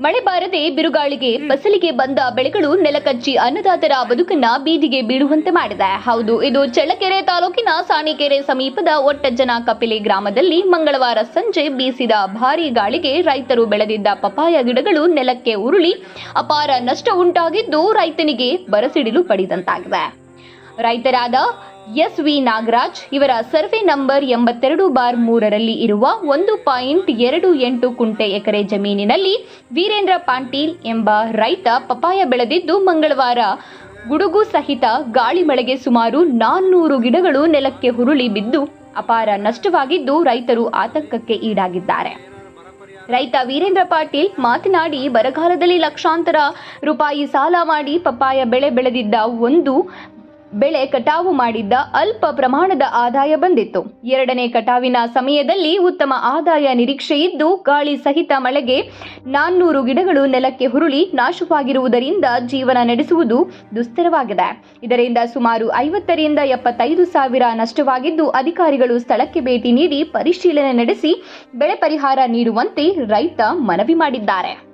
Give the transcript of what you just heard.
ಮಳೆ ಬಾರದೆ ಬಿರುಗಾಳಿಗೆ, ಫಸಲಿಗೆ ಬಂದ ಬೆಳೆಗಳು ನೆಲಕಚ್ಚಿ ಅನ್ನದಾತರ ಬದುಕನ್ನ ಬೀದಿಗೆ ಬೀಳುವಂತೆ ಮಾಡಿದೆ. ಹೌದು, ಇದು ಚಳ್ಳಕೆರೆ ತಾಲೂಕಿನ ಸಾಣಿಕೆರೆ ಸಮೀಪದ ಒಟ್ಟಜ್ಜನ ಕಪಿಲೆ ಗ್ರಾಮದಲ್ಲಿ ಮಂಗಳವಾರ ಸಂಜೆ ಬೀಸಿದ ಭಾರೀ ಗಾಳಿಗೆ ರೈತರು ಬೆಳೆದಿದ್ದ ಪಪಾಯ ಗಿಡಗಳು ನೆಲಕ್ಕೆ ಉರುಳಿ ಅಪಾರ ನಷ್ಟ ಉಂಟಾಗಿದ್ದು ರೈತನಿಗೆ ಬರಸಿಡಿಲು ಪಡೆದಂತಾಗಿದೆ. ರೈತರಾದ ಎಸ್ ವಿ ನಾಗರಾಜ್ ಇವರ ಸರ್ವೆ ನಂಬರ್ ಎಂಬತ್ತೆರಡು ಬಾರ್ ಮೂರರಲ್ಲಿ ಇರುವ ಒಂದು ಪಾಯಿಂಟ್ ಎರಡು ಎಂಟು ಕುಂಟೆ ಎಕರೆ ಜಮೀನಿನಲ್ಲಿ ವೀರೇಂದ್ರ ಪಾಟೀಲ್ ಎಂಬ ರೈತ ಪಪಾಯ ಬೆಳೆದಿದ್ದು ಮಂಗಳವಾರ ಗುಡುಗು ಸಹಿತ ಗಾಳಿ ಮಳೆಗೆ ಸುಮಾರು ನಾನ್ನೂರು ಗಿಡಗಳು ನೆಲಕ್ಕೆ ಹುರುಳಿ ಬಿದ್ದು ಅಪಾರ ನಷ್ಟವಾಗಿದ್ದು ರೈತರು ಆತಂಕಕ್ಕೆ ಈಡಾಗಿದ್ದಾರೆ. ರೈತ ವೀರೇಂದ್ರ ಪಾಟೀಲ್ ಮಾತನಾಡಿ, ಬರಗಾಲದಲ್ಲಿ ಲಕ್ಷಾಂತರ ರೂಪಾಯಿ ಸಾಲ ಮಾಡಿ ಪಪ್ಪಾಯ ಬೆಳೆ ಬೆಳೆದಿದ್ದ ಒಂದು ಬೆಳೆ ಕಟಾವು ಮಾಡಿದ್ದ ಅಲ್ಪ ಪ್ರಮಾಣದ ಆದಾಯ ಬಂದಿತ್ತು. ಎರಡನೇ ಕಟಾವಿನ ಸಮಯದಲ್ಲಿ ಉತ್ತಮ ಆದಾಯ ನಿರೀಕ್ಷೆ ಇದ್ದು, ಗಾಳಿ ಸಹಿತ ಮಳೆಗೆ ನಾನ್ನೂರು ಗಿಡಗಳು ನೆಲಕ್ಕೆ ಹುರುಳಿ ನಾಶವಾಗಿರುವುದರಿಂದ ಜೀವನ ನಡೆಸುವುದು ದುಸ್ತರವಾಗಿದೆ ಇದರಿಂದ ಸುಮಾರು ಐವತ್ತರಿಂದ ಎಪ್ಪತ್ತೈದು ಸಾವಿರ ನಷ್ಟವಾಗಿದ್ದು, ಅಧಿಕಾರಿಗಳು ಸ್ಥಳಕ್ಕೆ ಭೇಟಿ ನೀಡಿ ಪರಿಶೀಲನೆ ನಡೆಸಿ ಬೆಳೆ ಪರಿಹಾರ ನೀಡುವಂತೆ ರೈತ ಮನವಿ ಮಾಡಿದ್ದಾರೆ.